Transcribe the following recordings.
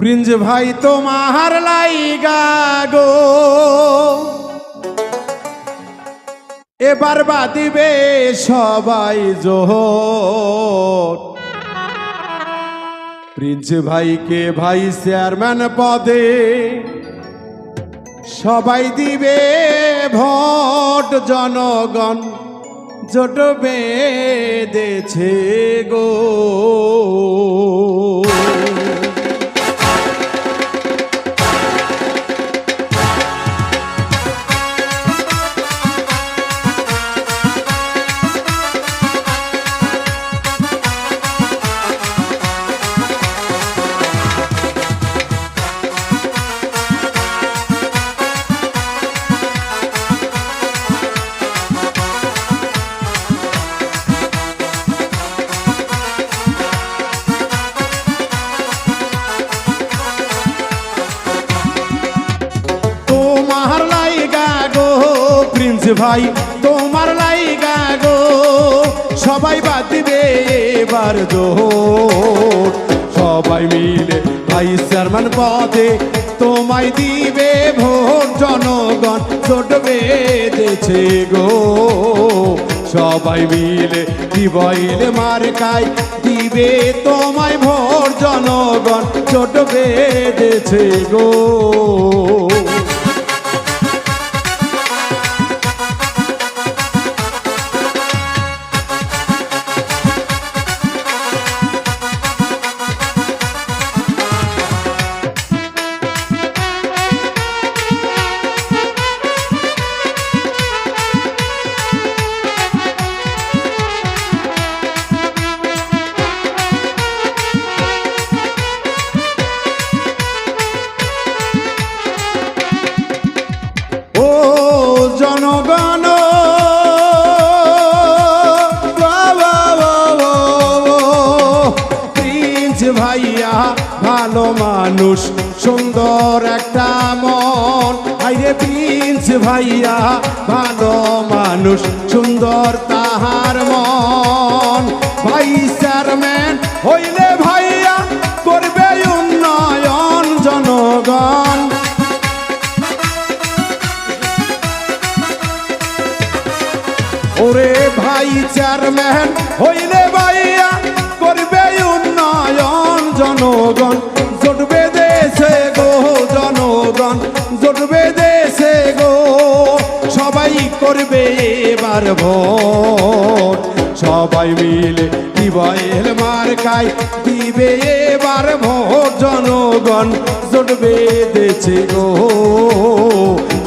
Prince ভাই তোমার লাইগা গো। এবার বাদিবে সবাই জোহর প্রিন্স ভাইকে ভাই চেয়ারম্যান পদে সবাই দিবে ভোট, জনগণ জোট বেঁধেছে গো। প্রিন্স ভাই, তোমার লাইগা গো, সবাই বাদ দিবে এবার সবাই মিলে ভাই চেয়ারম্যান পদে তোমায় দিবে ভোট, জনগণ ছোট বেঁধেছে গো। সবাই মিলে দিবইল মার্কায় দিবে তোমায় ভোট, জনগণ ছোট বেঁধেছে গো। জনগণ। প্রিন্স ভাইয়া, ভালো মানুষ, সুন্দর একটা মন। আইরে প্রিন্স ভাইয়া, ভালো মানুষ, সুন্দর তাহার মন। ভাই চেয়ারম্যান, হইলে ওরে ভাই চেয়ারম্যান, হইলে ভাইয়া করবে উন্নয়ন জনগণ। জটবে দেশে গো জনগণ, জটবে দেশে গো। সবাই করবে এবার ভোট। সবাই মিলে দিবয়ের মার্কায় দিবে এবার ভোট জনগণ। জটবে দেশে গো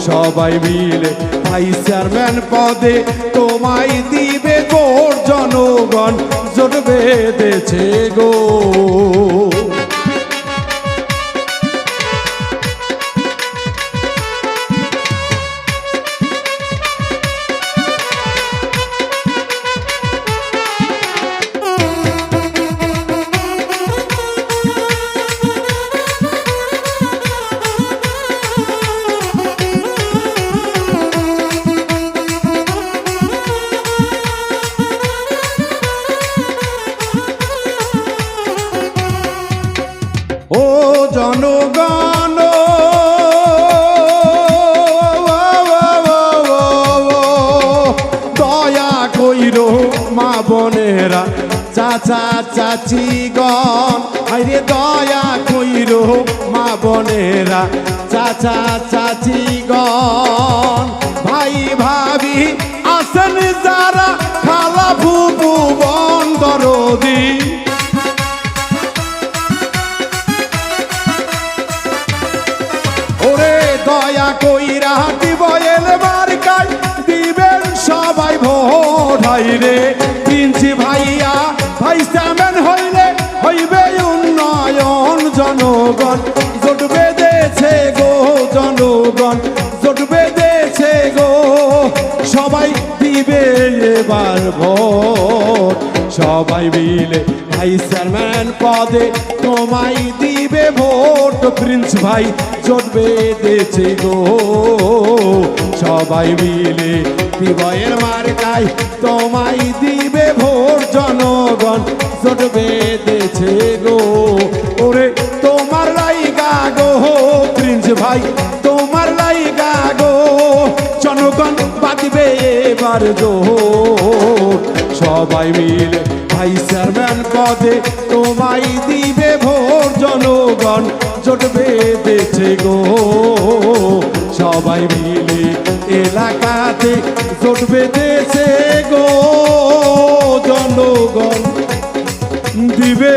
সবাই মিলে ভাইস চেয়ারম্যান পদে তোমায় দিবে গোর জনগণ জোট বেঁধেছে গো। চাচা চাচি গণ আরে দয়া কইর মা বোনেরা। চাচা চাচি গণ ভাই ভাবি আসেন যারা খালা ফুপু বন্দরদি ওরে দয়া কইরা দিব এলবার কাজ দিবেন সবাই ভোট রে। সবাই দিবে এবার ভোট। সবাই মিলে ভাই চেয়ারম্যান পদে তোমায় দিবে ভোট। প্রিন্স ভাই জোট বেঁধেছে গো। সবাই মিলে দিবয়ের মার্কায় তোমায় দিবে ভোট। জনগণ জোট বেঁধেছে গো। ওরে তোমার লাই ভাই তোমার লাইগা গো। জনগণ এবার জোর। সবাই মিলে ভাই চেয়ারম্যান পদে তোমায় দিবে ভোর জনগণ, জোট বেঁধেছে গো। সবাই মিলে এলাকাতে জোট বেঁধেছে গো। জনগণ দিবে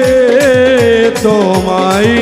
তোমায়।